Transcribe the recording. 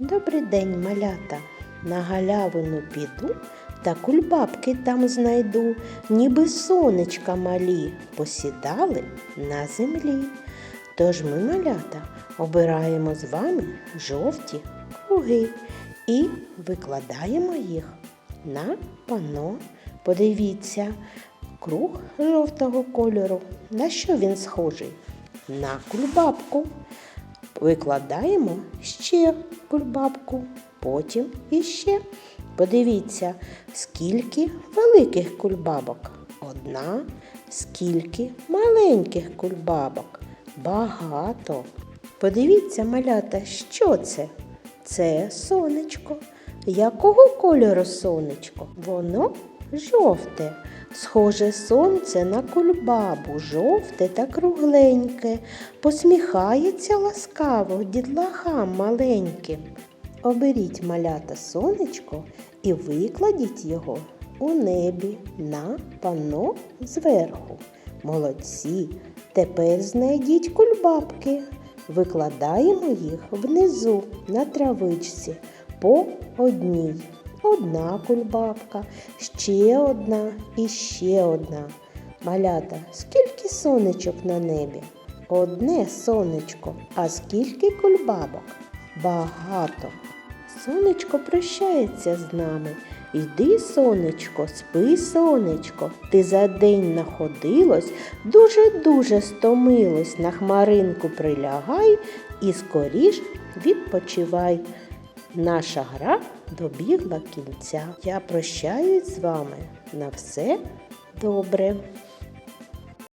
Добрий день, малята. На галявину піду та кульбабки там знайду, ніби сонечка малі посідали на землі. Тож ми, малята, обираємо з вами жовті круги і викладаємо їх на пано. Подивіться, круг жовтого кольору. На що він схожий? На кульбабку. Викладаємо ще кульбабку, потім іще. Подивіться, скільки великих кульбабок. Одна, скільки маленьких кульбабок. Багато. Подивіться, малята, що це? Це сонечко. Якого кольору сонечко? Воно жовте. Схоже сонце на кульбабу, жовте та кругленьке, посміхається ласкаво дітлахам маленьким. Оберіть малята сонечко і викладіть його у небі на панно зверху. Молодці. Тепер знайдіть кульбабки. Викладаємо їх внизу на травичці по одній. Одна кульбабка, ще одна і ще одна. Малята, скільки сонечок на небі? Одне сонечко, а скільки кульбабок? Багато. Сонечко прощається з нами. Йди, сонечко, спи, сонечко. Ти за день находилось, дуже-дуже стомилось. На хмаринку прилягай і скоріш відпочивай. Наша гра добігла кінця. Я прощаюсь з вами на все добре.